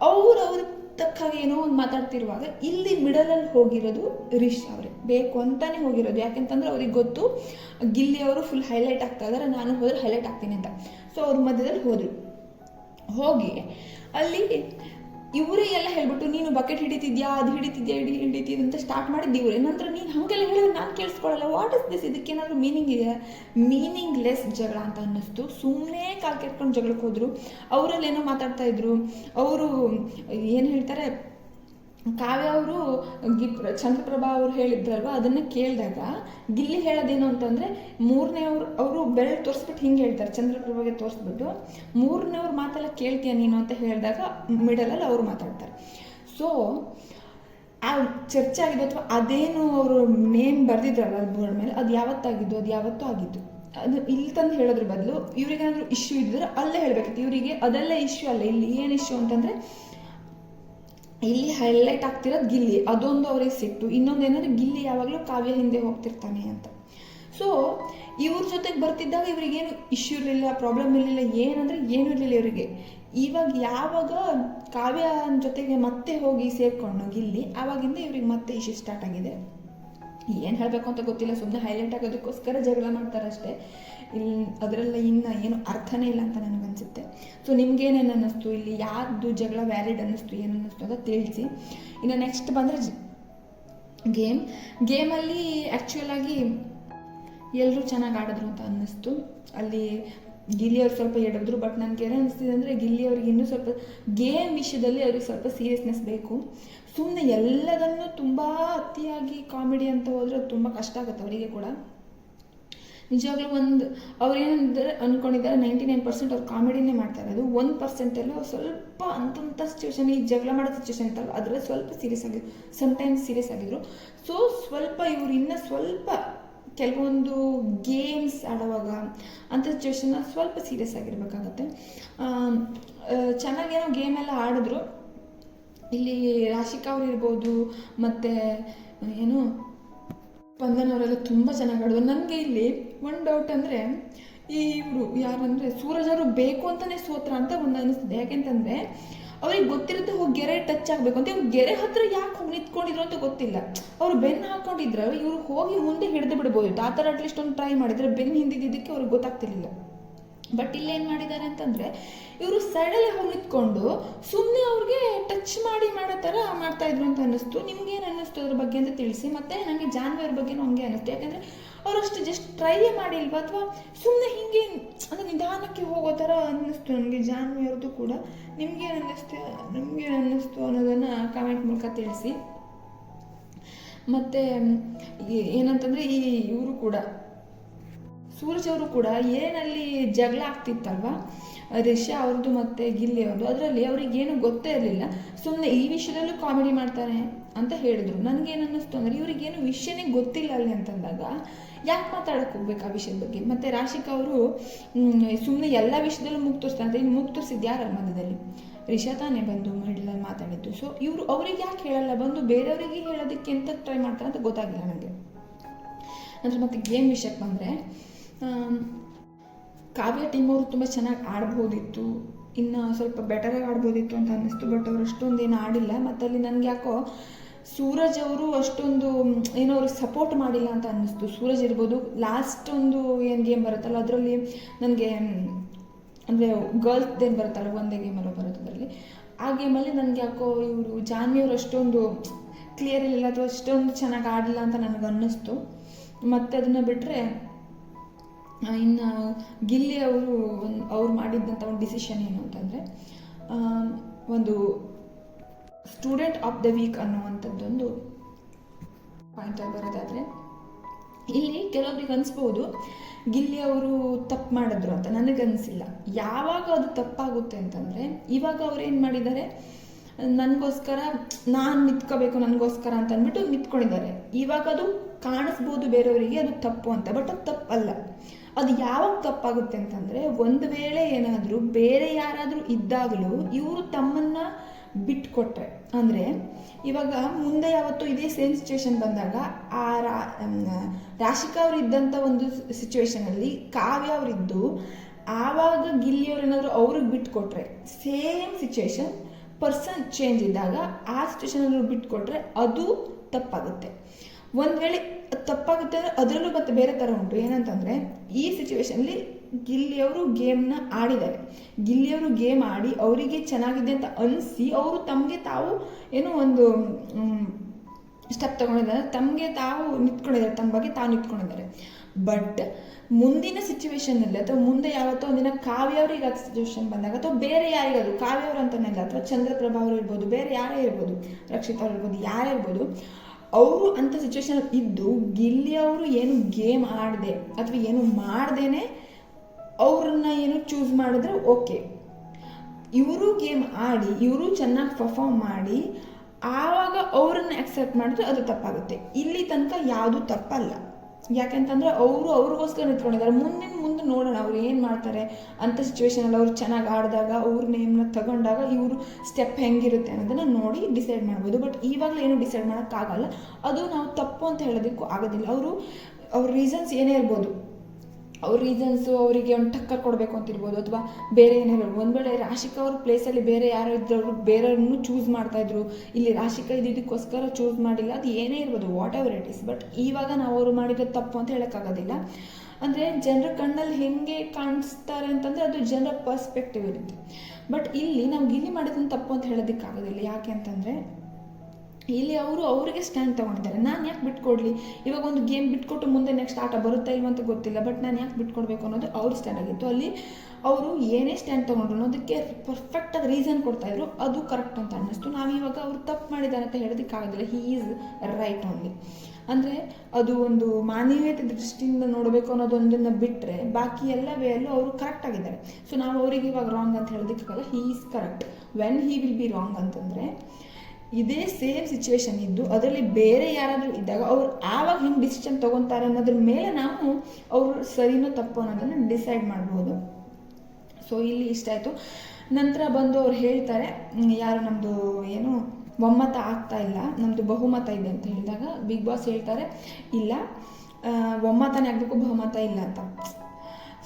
ಅವ್ರು ಅವ್ರ ತಕ್ಕಾಗಿ ಏನೋ ಒಂದು ಮಾತಾಡ್ತಿರುವಾಗ ಇಲ್ಲಿ ಮಿಡಲಲ್ಲಿ ಹೋಗಿರೋದು ರಿಷ್ ಅವರೇ. ಬೇಕು ಅಂತಾನೆ ಹೋಗಿರೋದು. ಯಾಕೆಂತಂದ್ರೆ ಅವ್ರಿಗೆ ಗೊತ್ತು, ಗಿಲ್ಲಿ ಅವರು ಫುಲ್ ಹೈಲೈಟ್ ಆಗ್ತಾ ಇದ್ದಾರೆ ನಾನು ಹೋದ್ರೆ ಹೈಲೈಟ್ ಆಗ್ತೀನಿ ಅಂತ. ಸೊ ಅವ್ರ ಮಧ್ಯದಲ್ಲಿ ಹೋದರು ಹೋಗಿ ಅಲ್ಲಿ ಇವರೇ ಎಲ್ಲ ಹೇಳ್ಬಿಟ್ಟು, ನೀನು ಬಕೆಟ್ ಹಿಡಿತಿದ್ಯಾ, ಅದು ಹಿಡಿತಿದ್ಯಾ ಹಿಡಿ ಹಿಡಿತಿದ್ ಅಂತ ಸ್ಟಾರ್ಟ್ ಮಾಡಿದ್ದು ಇವರೇ. ನಂತರ ನೀನು ಹಾಗೆಲ್ಲ ಹೇಳಿದ್ರೆ ನಾನು ಕೇಳಿಸ್ಕೊಳ್ಳಲ್ಲ ವಾಟ್ ಇಸ್ ದಿಸ್ ಇದಕ್ಕೇನಾದರೂ ಮೀನಿಂಗ್ ಇದೆ ಮೀನಿಂಗ್ ಲೆಸ್ ಜಗಳ ಅಂತ ಅನ್ನಿಸ್ತು. ಸುಮ್ಮನೆ ಕಾಲು ಕೆತ್ಕೊಂಡು ಜಗಳಕ್ಕೆ ಹೋದರು. ಅವರಲ್ಲಿ ಏನೋ ಮಾತಾಡ್ತಾ ಇದ್ರು. ಅವರು, ಏನು ಹೇಳ್ತಾರೆ? ಕಾವ್ಯ ಅವರು, ಗಿ ಚಂದ್ರಪ್ರಭಾ ಅವರು ಹೇಳಿದ್ರಲ್ವ, ಅದನ್ನ ಕೇಳಿದಾಗ, ಗಿಲ್ಲಿ ಹೇಳೋದೇನು ಅಂತಂದರೆ, ಮೂರನೇ ಅವ್ರು, ಅವರು ಬೆರಳು ತೋರಿಸ್ಬಿಟ್ಟು ಹಿಂಗೆ ಹೇಳ್ತಾರೆ, ಚಂದ್ರಪ್ರಭಾಗೆ ತೋರಿಸ್ಬಿಟ್ಟು ಮೂರನೇವ್ರ ಮಾತೆಲ್ಲ ಕೇಳ್ತೀಯ ನೀನು ಅಂತ ಹೇಳಿದಾಗ, ಮಿಡಲಲ್ಲಿ ಅವರು ಮಾತಾಡ್ತಾರೆ. ಸೊ ಆ ಚರ್ಚೆ ಆಗಿದ್ದು ಅಥವಾ ಅದೇನು ಅವರು ನೇಮ್ ಬರೆದಿದ್ರಲ್ಲ ಬೋರ್ಡ್ ಮೇಲೆ, ಅದು ಯಾವತ್ತಾಗಿದ್ದು, ಅದು ಯಾವತ್ತೂ ಆಗಿದ್ದು, ಅದು ಇಲ್ಲಿ ತಂದು ಹೇಳೋದ್ರ ಬದಲು, ಇವ್ರಿಗೇನಾದರೂ ಇಶ್ಯೂ ಇದ್ದರೆ ಅಲ್ಲೇ ಹೇಳ್ಬೇಕಿತ್ತು. ಇವರಿಗೆ ಅದೆಲ್ಲ ಇಶ್ಯೂ ಅಲ್ಲ, ಇಲ್ಲಿ ಏನು ಇಶ್ಯೂ ಅಂತಂದರೆ ಇಲ್ಲಿ ಹೈಲೈಟ್ ಆಗ್ತಿರೋದು ಗಿಲ್ಲಿ. ಅದೊಂದು ಅವ್ರಿಗೆ ಸಿಟ್ಟು. ಇನ್ನೊಂದು ಏನಂದ್ರೆ ಗಿಲ್ಲಿ ಯಾವಾಗಲೂ ಕಾವ್ಯ ಹಿಂದೆ ಹೋಗ್ತಿರ್ತಾನೆ ಅಂತ. ಸೊ ಇವ್ರ ಜೊತೆಗೆ ಬರ್ತಿದ್ದಾಗ ಇವ್ರಿಗೇನು ಇಶ್ಯೂ ಇರಲಿಲ್ಲ ಪ್ರಾಬ್ಲಮ್ ಇರಲಿಲ್ಲ, ಏನಂದ್ರೆ ಏನೂ ಇರಲಿಲ್ಲ ಇವರಿಗೆ. ಇವಾಗ ಯಾವಾಗ ಕಾವ್ಯ ಜೊತೆಗೆ ಮತ್ತೆ ಹೋಗಿ ಸೇರ್ಕೊಂಡು ಗಿಲ್ಲಿ ಆವಾಗಿಂದ ಇವ್ರಿಗೆ ಮತ್ತೆ ಇಶ್ಯೂ ಸ್ಟಾರ್ಟ್ ಆಗಿದೆ. ಏನು ಹೇಳಬೇಕು ಅಂತ ಗೊತ್ತಿಲ್ಲ ಸುಮ್ಮನೆ ಹೈಲೈಟ್ ಆಗೋದಕ್ಕೋಸ್ಕರ ಜಗಳ ಮಾಡ್ತಾರೆ ಅಷ್ಟೇ ಇಲ್ಲಿ ಅದರಲ್ಲ ಇನ್ನು ಏನು ಅರ್ಥನೇ ಇಲ್ಲ ಅಂತ ನನಗನ್ಸುತ್ತೆ ಸೊ ನಿಮ್ಗೇನೇನು ಅನ್ನಿಸ್ತು ಇಲ್ಲಿ ಯಾರ್ದು ಜಗಳ ವ್ಯಾಲಿಡ್ ಅನ್ನಿಸ್ತು? ಏನು ಅನ್ನಿಸ್ತು ಅಂತ ತಿಳಿಸಿ. ಇನ್ನು ನೆಕ್ಸ್ಟ್ ಬಂದರೆ ಗೇಮ್ ಗೇಮಲ್ಲಿ ಆ್ಯಕ್ಚುಯಲಾಗಿ ಎಲ್ಲರೂ ಚೆನ್ನಾಗಿ ಆಡಿದ್ರು ಅಂತ ಅನ್ನಿಸ್ತು. ಅಲ್ಲಿ ಗಿಲ್ಲಿ ಅವ್ರು ಸ್ವಲ್ಪ ಎಡದ್ರು ಬಟ್ ನನಗೆ ಏನೇ ಅನಿಸ್ತಿದೆ ಅಂದರೆ ಗಿಲ್ಲಿ ಅವ್ರಿಗೆ ಇನ್ನೂ ಸ್ವಲ್ಪ ಗೇಮ್ ವಿಷಯದಲ್ಲಿ ಅವ್ರಿಗೆ ಸ್ವಲ್ಪ ಸೀರಿಯಸ್ನೆಸ್ ಬೇಕು. ಸುಮ್ಮನೆ ಎಲ್ಲದನ್ನು ತುಂಬ ಅತಿಯಾಗಿ ಕಾಮಿಡಿ ಅಂತ ಹೋದರೆ ತುಂಬ ಕಷ್ಟ ಆಗುತ್ತೆ ಅವರಿಗೆ ಕೂಡ. ನಿಜವಾಗ್ಲೂ ಒಂದು ಅವ್ರು ಏನಂದ್ರೆ ಅಂದ್ಕೊಂಡಿದ್ದಾರೆ ನೈಂಟಿ ನೈನ್ ಪರ್ಸೆಂಟ್ ಅವ್ರು ಕಾಮಿಡಿನೇ ಮಾಡ್ತಾ ಇರೋದು. ಒಂದು ಪರ್ಸೆಂಟಲ್ಲೂ ಸ್ವಲ್ಪ ಅಂತಂಥ ಸಿಚುವೇಶನ್ ಈ ಜಗಳ ಮಾಡೋ ಸಿಚುವೇಶನ್ ಇತ್ತಲ್ಲ, ಅದರಲ್ಲಿ ಸ್ವಲ್ಪ ಸೀರಿಯಸ್ ಆಗಿದ್ರು ಸಮ್ಟೈಮ್ಸ್ ಸೀರಿಯಸ್ ಆಗಿದ್ರು. ಸೊ ಸ್ವಲ್ಪ ಇವ್ರು ಇನ್ನೂ ಸ್ವಲ್ಪ ಕೆಲವೊಂದು ಗೇಮ್ಸ್ ಆಡುವಾಗ ಅಂಥ ಸಿಚುವೇಶನ್ನ ಸ್ವಲ್ಪ ಸೀರಿಯಸ್ ಆಗಿರ್ಬೇಕಾಗತ್ತೆ. ಚೆನ್ನಾಗೇನೋ ಗೇಮ್ ಎಲ್ಲ ಆಡಿದ್ರು. ಇಲ್ಲಿ ರಾಶಿಕಾ ಅವ್ರು ಇರ್ಬೋದು, ಮತ್ತು ಏನು ಸ್ಪಂದನವರೆಲ್ಲ ತುಂಬ ಚೆನ್ನಾಗಿ ಆಡೋದು ನನಗೆ ಇಲ್ಲಿ ಒಂದು ಡೌಟ್ ಅಂದರೆ ಈ ಇವರು ಯಾರಂದರೆ ಸೂರಜ್ ಅವರು ಬೇಕು ಅಂತಲೇ ಸೋತ್ರ ಅಂತ ಒಂದು ಅನಿಸ್ತಿದೆ. ಯಾಕೆಂತಂದರೆ ಅವ್ರಿಗೆ ಗೊತ್ತಿರುತ್ತೆ ಹೋಗಿ ಗೆರೆ ಟಚ್ ಆಗಬೇಕು ಅಂತ. ಇವ್ರು ಗೆರೆ ಹತ್ರ ಯಾಕೆ ಹೋಗಿ ನಿಂತ್ಕೊಂಡಿದ್ರು ಅಂತ ಗೊತ್ತಿಲ್ಲ. ಅವ್ರು ಬೆನ್ನು ಹಾಕೊಂಡಿದ್ರೆ. ಇವ್ರು ಹೋಗಿ ಮುಂದೆ ಹಿಡಿದು ಬಿಡ್ಬೋದು. ಆ ಥರ ಅಟ್ಲೀಸ್ಟ್ ಒಂದು ಟ್ರೈ ಮಾಡಿದರೆ ಬೆನ್ನು ಹಿಂದಿದ್ದಕ್ಕೆ ಅವ್ರಿಗೆ ಗೊತ್ತಾಗ್ತಿರ್ಲಿಲ್ಲ. ಬಟ್ ಇಲ್ಲಿ ಏನು ಮಾಡಿದ್ದಾರೆ ಅಂತಂದರೆ, ಇವರು ಸೈಡಲ್ಲೇ ಹೋಗಿ ಸುಮ್ಮನೆ ಅವ್ರಿಗೆ ಟಚ್ ಮಾಡಿ ಮಾಡೋ ಥರ ಮಾಡ್ತಾಯಿದ್ರು ಅಂತ ಅನ್ನಿಸ್ತು. ನಿಮ್ಗೆ ಏನು ಅನ್ನಿಸ್ತು ಅದ್ರ ಬಗ್ಗೆ ಅಂತ ತಿಳಿಸಿ. ಮತ್ತು ನನಗೆ ಜಾನ್ವರ್ ಬಗ್ಗೆನೂ ಹಂಗೆ ಅನ್ನಿಸ್ತು. ಯಾಕಂದರೆ ಅವ್ರು ಅಷ್ಟು ಜಸ್ಟ್ ಟ್ರೈಯೇ ಮಾಡಿಲ್ವಾ? ಅಥವಾ ಸುಮ್ಮನೆ ಹಿಂಗೆ, ಅಂದರೆ ನಿಧಾನಕ್ಕೆ ಹೋಗೋ ಥರ ಅನ್ನಿಸ್ತು ನನಗೆ. ಜಾನ್ವಿಯವ್ರದ್ದು ಕೂಡ ನಿಮ್ಗೆ ಏನು ಅನ್ನಿಸ್ತು, ನಿಮ್ಗೆ ಏನು ಅನ್ನಿಸ್ತು ಅನ್ನೋದನ್ನು ಕಮೆಂಟ್ ಮೂಲಕ ತಿಳಿಸಿ. ಮತ್ತು ಏನಂತಂದರೆ ಈ ಇವರು ಕೂಡ ಸೂರಜ್ ಅವರು ಕೂಡ ಏನಲ್ಲಿ ಜಗಳ ಆಗ್ತಿತ್ತಲ್ವ? ರಿಷಾ ಅವ್ರದ್ದು ಮತ್ತು ಗಿಲ್ಲಿ ಅವ್ರದ್ದು. ಅದರಲ್ಲಿ ಅವ್ರಿಗೆ ಏನು ಗೊತ್ತೇ ಇರಲಿಲ್ಲ. ಸುಮ್ಮನೆ ಈ ವಿಷಯದಲ್ಲೂ ಕಾಮಿಡಿ ಮಾಡ್ತಾರೆ ಅಂತ ಹೇಳಿದರು. ನನಗೇನು ಅನ್ನಿಸ್ತು ಅಂದರೆ ಇವ್ರಿಗೇನು ವಿಷಯನೇ ಗೊತ್ತಿಲ್ಲ ಅಲ್ಲಿ ಅಂತಂದಾಗ ಯಾಕೆ ಮಾತಾಡೋಕೆ ಹೋಗ್ಬೇಕು ಆ ವಿಷಯದ ಬಗ್ಗೆ? ಮತ್ತು ರಾಶಿಕಾ ಅವರು ಸುಮ್ಮನೆ ಎಲ್ಲ ವಿಷಯದಲ್ಲೂ ಮುಗ್ ಅಂತ ಇನ್ನು ಮುಗ್ ತೋರಿಸಿದ್ದು ಯಾರಲ್ಲ ಮಧ್ಯದಲ್ಲಿ ರಿಷಾ ತಾನೇ ಬಂದು ಮಹಿಳೆಯಲ್ಲಿ ಮಾತಾಡಿದ್ದು. ಸೊ ಇವರು ಅವ್ರಿಗೆ ಯಾಕೆ ಹೇಳಲ್ಲ? ಬಂದು ಬೇರೆಯವರಿಗೆ ಹೇಳೋದಕ್ಕೆ ಎಂತ ಟ್ರೈ ಮಾಡ್ತಾರೆ ಅಂತ ಗೊತ್ತಾಗಿಲ್ಲ ನನಗೆ ಅಂದರೆ ಮತ್ತೆ ಗೇಮ್ ವಿಷಯಕ್ಕೆ ಬಂದರೆ ಕಾವ್ಯ ಟೀಮ್ ಅವರು ತುಂಬ ಚೆನ್ನಾಗಿ ಆಡ್ಬೋದಿತ್ತು. ಇನ್ನು ಸ್ವಲ್ಪ ಬೆಟರಾಗಿ ಆಡ್ಬೋದಿತ್ತು ಅಂತ ಅನ್ನಿಸ್ತು ಬಟ್ ಅವ್ರು ಅಷ್ಟೊಂದು ಏನು ಆಡಿಲ್ಲ. ಮತ್ತು ಅಲ್ಲಿ ನನಗೆ ಯಾಕೋ ಸೂರಜ್ ಅವರು ಅಷ್ಟೊಂದು, ಏನೋ ಅವ್ರಿಗೆ ಸಪೋರ್ಟ್ ಮಾಡಿಲ್ಲ ಅಂತ ಅನ್ನಿಸ್ತು. ಸೂರಜ್ ಇರ್ಬೋದು ಲಾಸ್ಟ್ ಒಂದು ಏನು ಗೇಮ್ ಬರುತ್ತಲ್ಲ, ಅದರಲ್ಲಿ ನನಗೆ, ಅಂದರೆ ಗರ್ಲ್ಸ್ದೇನು ಬರುತ್ತಲ್ಲ, ಒಂದೇ ಗೇಮಲ್ಲೋ ಬರುತ್ತೆ ಅದರಲ್ಲಿ? ಆ ಗೇಮಲ್ಲಿ ನನಗೆ ಯಾಕೋ ಇವರು ಜಾನ್ವಿ ಅವರು ಅಷ್ಟೊಂದು ಕ್ಲಿಯರ್ ಇರಲಿಲ್ಲ ಅಥವಾ ಅಷ್ಟೊಂದು ಚೆನ್ನಾಗಿ ಆಡಿಲ್ಲ ಅಂತ ನನಗೆ ಅನ್ನಿಸ್ತು. ಮತ್ತು ಅದನ್ನು ಬಿಟ್ಟರೆ ಇನ್ನು ಗಿಲ್ಲಿ ಅವರು ಒಂದು ಅವ್ರು ಮಾಡಿದ್ದಂಥ ಒಂದು ಡಿಸಿಷನ್ ಏನು ಅಂತಂದರೆ ಒಂದು ಸ್ಟೂಡೆಂಟ್ ಆಫ್ ದ ವೀಕ್ ಅನ್ನುವಂಥದ್ದೊಂದು ಪಾಯಿಂಟಲ್ಲಿ ಬರೋದಾದರೆ, ಇಲ್ಲಿ ಕೆಲವೊಬ್ರಿಗೆ ಅನಿಸ್ಬೋದು, ಗಿಲ್ಲಿ ಅವರು ತಪ್ಪು ಮಾಡಿದ್ರು ಅಂತ. ನನಗನ್ಸಿಲ್ಲ. ಯಾವಾಗ ಅದು ತಪ್ಪಾಗುತ್ತೆ ಅಂತಂದರೆ, ಇವಾಗ ಅವ್ರು ಏನು ಮಾಡಿದ್ದಾರೆ, ನನಗೋಸ್ಕರ ನಾನು ನಿಂತ್ಕೋಬೇಕು, ನನಗೋಸ್ಕರ ಅಂತ ಅಂದ್ಬಿಟ್ಟು ನಿಂತ್ಕೊಂಡಿದ್ದಾರೆ. ಇವಾಗ ಅದು ಕಾಣಿಸ್ಬೋದು ಬೇರೆಯವರಿಗೆ ಅದು ತಪ್ಪು ಅಂತ. ಬಟ್ ಅದು ತಪ್ಪಲ್ಲ. ಅದು ಯಾವಾಗ ತಪ್ಪಾಗುತ್ತೆ ಅಂತಂದರೆ ಒಂದು ವೇಳೆ ಏನಾದರೂ ಬೇರೆ ಯಾರಾದರೂ ಇದ್ದಾಗಲೂ ಇವರು ತಮ್ಮನ್ನ ಬಿಟ್ಕೊಟ್ರೆ. ಅಂದರೆ ಇವಾಗ ಮುಂದೆ ಯಾವತ್ತೂ ಇದೇ ಸೇಮ್ ಸಿಚುವೇಶನ್ ಬಂದಾಗ ಆ ರಾಶಿಕಾ ಅವರು ಇದ್ದಂಥ ಒಂದು ಸಿಚುವೇಶನಲ್ಲಿ ಕಾವ್ಯ ಅವರಿದ್ದು ಆವಾಗ ಗಿಲ್ಲಿಯವ್ರು ಏನಾದರೂ ಅವ್ರಿಗೆ ಬಿಟ್ಕೊಟ್ರೆ ಸೇಮ್ ಸಿಚುವೇಶನ್ ಪರ್ಸನ್ ಚೇಂಜ್ ಇದ್ದಾಗ ಆ ಸಿಚುವೇಶನಲ್ಲಿ ಬಿಟ್ಕೊಟ್ರೆ ಅದು ತಪ್ಪಾಗುತ್ತೆ. ಒಂದು ವೇಳೆ ತಪ್ಪಾಗುತ್ತೆ ಅಂದರೆ ಅದರಲ್ಲೂ ಮತ್ತೆ ಬೇರೆ ಥರ ಉಂಟು. ಏನಂತಂದರೆ ಈ ಸಿಚುವೇಶನಲ್ಲಿ ಗಿಲ್ಲಿಯವರು ಗೇಮ್ನ ಆಡಿದ್ದಾರೆ. ಗಿಲ್ಲಿಯವರು ಗೇಮ್ ಆಡಿ ಅವರಿಗೆ ಚೆನ್ನಾಗಿದೆ ಅಂತ ಅನಿಸಿ ಅವರು ತಮಗೆ ತಾವು ಏನೋ ಒಂದು ಸ್ಟೆಪ್ ತಗೊಂಡಿದ್ದಾರೆ. ತಮಗೆ ತಾವು ನಿಂತ್ಕೊಂಡಿದ್ದಾರೆ. ತಮ್ಮ ಬಗ್ಗೆ ತಾವು ನಿಂತ್ಕೊಂಡಿದ್ದಾರೆ. ಬಟ್ ಮುಂದಿನ ಸಿಚುವೇಶನಲ್ಲಿ ಅಥವಾ ಮುಂದೆ ಯಾವತ್ತೋ ಒಂದಿನ ಕಾವ್ಯ ಅವರಿಗೆ ಅದು ಸಿಚುವೇಶನ್ ಬಂದಾಗ ಅಥವಾ ಬೇರೆ ಯಾರಿಗಾದರೂ, ಕಾವ್ಯ ಅವ್ರು ಅಂತಾನೆ ಇಲ್ಲ ಅಥವಾ ಚಂದ್ರಪ್ರಭಾ ಅವರು ಇರ್ಬೋದು, ಬೇರೆ ಯಾರೇ ಇರ್ಬೋದು, ರಕ್ಷಿತಾ ಅವ್ರು ಇರ್ಬೋದು, ಯಾರೇ ಇರ್ಬೋದು ಅವರು ಅಂಥ ಸಿಚುವೇಶನ್ ಇದ್ದು ಗಿಲ್ಲಿ ಅವರು ಏನು ಗೇಮ್ ಆಡದೆ ಅಥವಾ ಏನು ಮಾಡ್ದೇನೆ ಅವ್ರನ್ನ ಏನು ಚೂಸ್ ಮಾಡಿದ್ರೆ ಓಕೆ ಇವರು ಗೇಮ್ ಆಡಿ, ಇವರು ಚೆನ್ನಾಗಿ ಪರ್ಫಾರ್ಮ್ ಮಾಡಿ, ಆವಾಗ ಅವ್ರನ್ನ ಅಕ್ಸೆಪ್ಟ್ ಮಾಡಿದ್ರೆ ಅದು ತಪ್ಪಾಗುತ್ತೆ. ಇಲ್ಲಿ ತನಕ ಯಾವುದು ತಪ್ಪಲ್ಲ. ಯಾಕೆಂತಂದ್ರೆ ಅವರು ಅವ್ರಿಗೋಸ್ಕರ ನಿಂತ್ಕೊಂಡಿದ್ದಾರೆ. ಮುಂದಿನ ಮುಂದೆ ನೋಡೋಣ ಅವ್ರು ಏನು ಮಾಡ್ತಾರೆ ಅಂಥ ಸಿಚುವೇಶನಲ್ಲಿ ಅವ್ರು ಚೆನ್ನಾಗಿ ಆಡಿದಾಗ, ಅವ್ರ ನೇಮ್ನ ತಗೊಂಡಾಗ ಇವರು ಸ್ಟೆಪ್ ಹೆಂಗಿರುತ್ತೆ ಅನ್ನೋದನ್ನ ನೋಡಿ ಡಿಸೈಡ್ ಮಾಡ್ಬೋದು. ಬಟ್ ಇವಾಗಲೇ ಏನು ಡಿಸೈಡ್ ಮಾಡೋಕ್ಕಾಗಲ್ಲ. ಅದು ನಾವು ತಪ್ಪು ಅಂತ ಹೇಳೋದಕ್ಕೂ ಆಗೋದಿಲ್ಲ. ಅವರು, ಅವ್ರ ರೀಸನ್ಸ್ ಏನೇ ಇರ್ಬೋದು. ಅವ್ರ ರೀಸನ್ಸು ಅವರಿಗೆ ಒಂದು ಟಕ್ಕರ್ ಕೊಡಬೇಕು ಅಂತಿರ್ಬೋದು ಅಥವಾ ಬೇರೆ ಏನೇ ಇರ್ಬೋದು ಒಂದು ವೇಳೆ ರಾಶಿಕಾ ಅವ್ರ ಪ್ಲೇಸಲ್ಲಿ ಬೇರೆ ಯಾರು ಇದ್ದವರು ಬೇರೆಯವ್ರನ್ನೂ ಚೂಸ್ ಮಾಡ್ತಾಯಿದ್ರು ಇಲ್ಲಿ ರಾಶಿಕಾ ಇದ್ದಿದ್ದಕ್ಕೋಸ್ಕರ ಚೂಸ್ ಮಾಡಿಲ್ಲ, ಅದು ಏನೇ ಇರ್ಬೋದು whatever it is but ಇವಾಗ ನಾವು ಅವರು ಮಾಡಿರೋ ತಪ್ಪು ಅಂತ ಹೇಳೋಕ್ಕಾಗೋದಿಲ್ಲ. ಅಂದರೆ ಜನರ ಕಣ್ಣಲ್ಲಿ ಹೆಂಗೆ ಕಾಣಿಸ್ತಾರೆ ಅಂತಂದರೆ ಅದು ಜನರ ಪರ್ಸ್ಪೆಕ್ಟಿವ್ ಇರುತ್ತೆ. ಬಟ್ ಇಲ್ಲಿ ನಮ್ಗೆ ಇಲ್ಲಿ ಮಾಡಿದ್ದನ್ನು ತಪ್ಪು ಅಂತ ಹೇಳೋದಕ್ಕಾಗೋದಿಲ್ಲ. ಯಾಕೆ ಅಂತಂದರೆ ಇಲ್ಲಿ ಅವರು ಅವರಿಗೆ ಸ್ಟ್ಯಾಂಡ್ ತೊಗೊಂಡಿದ್ದಾರೆ. ನಾನು ಯಾಕೆ ಬಿಟ್ಕೊಡ್ಲಿ? ಇವಾಗ ಒಂದು ಗೇಮ್ ಬಿಟ್ಕೊಟ್ಟು ಮುಂದೆ ನೆಕ್ಸ್ಟ್ ಆಟ ಬರುತ್ತಾ ಇಲ್ವ ಅಂತ ಗೊತ್ತಿಲ್ಲ ಬಟ್ ನಾನು ಯಾಕೆ ಬಿಟ್ಕೊಡ್ಬೇಕು ಅನ್ನೋದು ಅವ್ರ ಸ್ಟ್ಯಾಂಡ್ ಆಗಿತ್ತು. ಅಲ್ಲಿ ಅವರು ಏನೇ ಸ್ಟ್ಯಾಂಡ್ ತೊಗೊಂಡ್ರು ಅನ್ನೋದಕ್ಕೆ ಪರ್ಫೆಕ್ಟಾಗಿ ರೀಸನ್ ಕೊಡ್ತಾ ಇದ್ರು. ಅದು ಕರೆಕ್ಟ್ ಅಂತ ಅನ್ನಿಸ್ತು. ನಾವು ಇವಾಗ ಅವ್ರು ತಪ್ಪು ಮಾಡಿದ್ದಾರೆ ಅಂತ ಹೇಳೋದಕ್ಕಾಗೋದಿಲ್ಲ ಹೀ ಈಸ್ ರೈಟ್ ಓನ್ಲಿ ಅಂದರೆ ಅದು ಒಂದು ಮಾನವೀಯತೆ ದೃಷ್ಟಿಯಿಂದ ನೋಡಬೇಕು ಅನ್ನೋದೊಂದನ್ನು ಬಿಟ್ಟರೆ ಬಾಕಿ ಎಲ್ಲ ವೇಯಲ್ಲೂ ಅವರು ಕರೆಕ್ಟ್ ಆಗಿದ್ದಾರೆ. ಸೊ ನಾವು ಅವರಿಗೆ ಇವಾಗ ರಾಂಗ್ ಅಂತ ಹೇಳೋದಕ್ಕಾಗಲ್ಲ. He is correct when he will be wrong ಅಂತಂದರೆ ಇದೇ ಸೇಮ್ ಸಿಚುವೇಶನ್ ಇದ್ದು, ಅದರಲ್ಲಿ ಬೇರೆ ಯಾರಾದರೂ ಇದ್ದಾಗ ಅವ್ರು ಆವಾಗ ಹೆಂಗೆ ಡಿಸಿಷನ್ ತೊಗೊತಾರೆ ಅನ್ನೋದ್ರ ಮೇಲೆ ನಾವು ಅವರು ಸರಿನೋ ತಪ್ಪು ಅನ್ನೋದನ್ನು ಡಿಸೈಡ್ ಮಾಡ್ಬೋದು. ಸೊ ಇಲ್ಲಿ ಇಷ್ಟ ಆಯಿತು. ನಂತರ ಬಂದು ಅವ್ರು ಹೇಳ್ತಾರೆ ಯಾರು ನಮ್ಮದು ಏನು ಒಮ್ಮತ ಆಗ್ತಾ ಇಲ್ಲ ನಮ್ಮದು ಬಹುಮತ ಇದೆ ಅಂತ ಹೇಳಿದಾಗ ಬಿಗ್ ಬಾಸ್ ಹೇಳ್ತಾರೆ, ಇಲ್ಲ ಒಮ್ಮತನೇ ಆಗಬೇಕು, ಬಹುಮತ ಇಲ್ಲ ಅಂತ.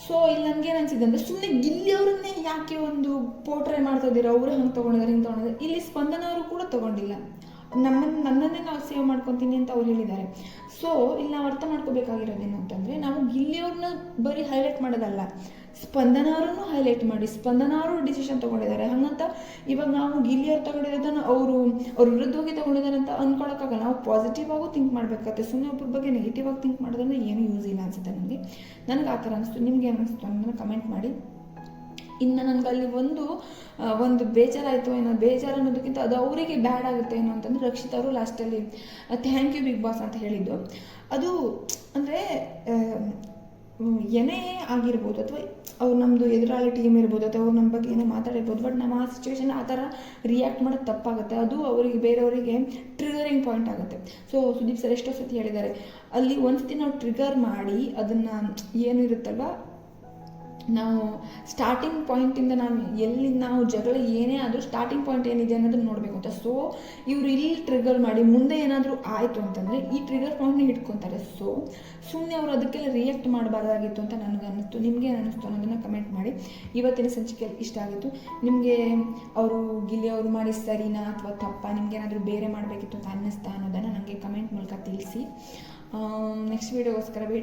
ಸೊ ಇಲ್ಲಿ ನನಗೆ ಅನಿಸಿದೆ ಅಂದರೆ ಸುಮ್ಮನೆ ಗಿಲ್ಲಿ ಅವ್ರನ್ನೇ ಯಾಕೆ ಒಂದು ಪೋರ್ಟ್ರೇ ಮಾಡ್ತಾ ಇದ್ದೀರಾ ಅವರು ಹಂಗೆ ತೊಗೊಂಡಿದ್ದಾರೆ ಹಿಂಗೆ ತೊಗೊಂಡಿದ್ದಾರೆ ಇಲ್ಲಿ ಸ್ಪಂದನ ಅವರು ಕೂಡ ತೊಗೊಂಡಿಲ್ಲ. ನಮ್ಮನ್ನು ನನ್ನನ್ನೇ ನಾವು ಸೇವ್ ಮಾಡ್ಕೊತೀನಿ ಅಂತ ಅವ್ರು ಹೇಳಿದ್ದಾರೆ. ಸೊ ಇಲ್ಲಿ ನಾವು ಅರ್ಥ ಮಾಡ್ಕೋಬೇಕಾಗಿರೋದೇನು ಅಂತಂದರೆ ನಾವು ಗಿಲ್ಲಿಯವ್ರನ್ನ ಬರೀ ಹೈಲೈಟ್ ಮಾಡೋದಲ್ಲ. ಸ್ಪಂದನ ಹೈಲೈಟ್ ಮಾಡಿ ಸ್ಪಂದನ ಅವರು ಡಿಸಿಷನ್ ತಗೊಂಡಿದ್ದಾರೆ. ಹಂಗಂತ ಇವಾಗ ನಾವು ಗಿಲಿಯರ್ ತಗೊಂಡಿರೋದನ್ನು ಅವರು, ಅವ್ರ ವಿರುದ್ಧವಾಗಿ ತಗೊಂಡಿದ್ದಾರೆ ಅಂತ ಅಂದ್ಕೊಳಕ್ಕಾಗಲ್ಲ ನಾವು ಪಾಸಿಟಿವ್ ಆಗೂ ಥಿಂಕ್ ಮಾಡಬೇಕಾಗುತ್ತೆ. ಸುಮ್ಮನೆ ಒಬ್ಬರ ಬಗ್ಗೆ ನೆಗೆಟಿವ್ ಆಗಿ ಥಿಂಕ್ ಮಾಡೋದ್ರಿಂದ ಏನು ಯೂಸ್ ಇಲ್ಲ ಅನ್ಸುತ್ತೆ ನನಗೆ ನನಗೆ ಆ ಥರ ಅನಿಸ್ತು. ನಿಮ್ಗೆ ಏನು ಅನಿಸ್ತು ಅಂದ್ರೆ ಕಮೆಂಟ್ ಮಾಡಿ. ಇನ್ನು ನನಗೆ ಅಲ್ಲಿ ಒಂದು ಒಂದು ಬೇಜಾರಾಯಿತು ಏನೋ, ಬೇಜಾರು ಅನ್ನೋದಕ್ಕಿಂತ ಅದು ಅವರಿಗೆ ಬ್ಯಾಡ್ ಆಗುತ್ತೆ ಏನೋ ಅಂತಂದ್ರೆ ರಕ್ಷಿತ್ ಅವರು ಲಾಸ್ಟಲ್ಲಿ ಥ್ಯಾಂಕ್ ಯು ಬಿಗ್ ಬಾಸ್ ಅಂತ ಹೇಳಿದ್ದು. ಅದು, ಅಂದರೆ ಏನೇ ಆಗಿರ್ಬೋದು ಅಥವಾ ಅವ್ರು ನಮ್ಮದು ಎದುರಾಳಿ ಟೀಮ್ ಇರ್ಬೋದು ಅಥವಾ ಅವ್ರು ನಮ್ಮ ಬಗ್ಗೆ ಏನೋ ಮಾತಾಡಿರ್ಬೋದು ಬಟ್ ನಮ್ಮ ಆ ಸಿಚುವೇಶನ್ ಆ ಥರ ರಿಯಾಕ್ಟ್ ಮಾಡೋದು ತಪ್ಪಾಗುತ್ತೆ. ಅದು ಅವರಿಗೆ ಬೇರೆಯವರಿಗೆ ಟ್ರಿಗರಿಂಗ್ ಪಾಯಿಂಟ್ ಆಗುತ್ತೆ. ಸೊ ಸುದೀಪ್ ಸರ್ ಎಷ್ಟೋ ಸತಿ ಹೇಳಿದ್ದಾರೆ, ಅಲ್ಲಿ ಒಂದು ಒಂದ್ಸತಿ ನಾವು ಟ್ರಿಗರ್ ಮಾಡಿ ಅದನ್ನು ಏನಿರುತ್ತಲ್ವ ನಾವು ಸ್ಟಾರ್ಟಿಂಗ್ ಪಾಯಿಂಟಿಂದ ನಾವು ಎಲ್ಲಿ ನಾವು ಜಗಳ ಏನೇ ಆದರೂ ಸ್ಟಾರ್ಟಿಂಗ್ ಪಾಯಿಂಟ್ ಏನಿದೆ ಅನ್ನೋದನ್ನ ನೋಡಬೇಕು ಅಂತ. ಸೊ ಇವರು ಇಲ್ಲಿ ಟ್ರಿಗರ್ ಮಾಡಿ ಮುಂದೆ ಏನಾದರೂ ಆಯಿತು ಅಂತಂದರೆ ಈ ಟ್ರಿಗರ್ ಪಾಯಿಂಟ್ನ ಇಟ್ಕೊತಾರೆ ಸೊ ಸುಮ್ಮನೆ ಅವರು ಅದಕ್ಕೆಲ್ಲ ರಿಯಾಕ್ಟ್ ಮಾಡಬಾರ್ದಾಗಿತ್ತು ಅಂತ ನನಗೆ ಅನ್ನಿಸ್ತು. ನಿಮಗೆ ಅನ್ನಿಸ್ತು ಅನ್ನೋದನ್ನು ಕಮೆಂಟ್ ಮಾಡಿ. ಇವತ್ತಿನ ಸಂಚಿಕೆಯಲ್ಲಿ ಇಷ್ಟ ಆಗಿತ್ತು. ನಿಮಗೆ ಅವರು ಗಿಲ್ಲಿ ಅವರು ಮಾಡಿ ಸರಿನಾ ಅಥವಾ ತಪ್ಪಾ? ನಿಮ್ಗೆ ಏನಾದರೂ ಬೇರೆ ಮಾಡಬೇಕಿತ್ತು ಅಂತ ಅನ್ನಿಸ್ತಾ ಅನ್ನೋದನ್ನು ನನಗೆ ಕಮೆಂಟ್ ಮೂಲಕ ತಿಳಿಸಿ. Next ವೀಡಿಯೋಗೋಸ್ಕರ wait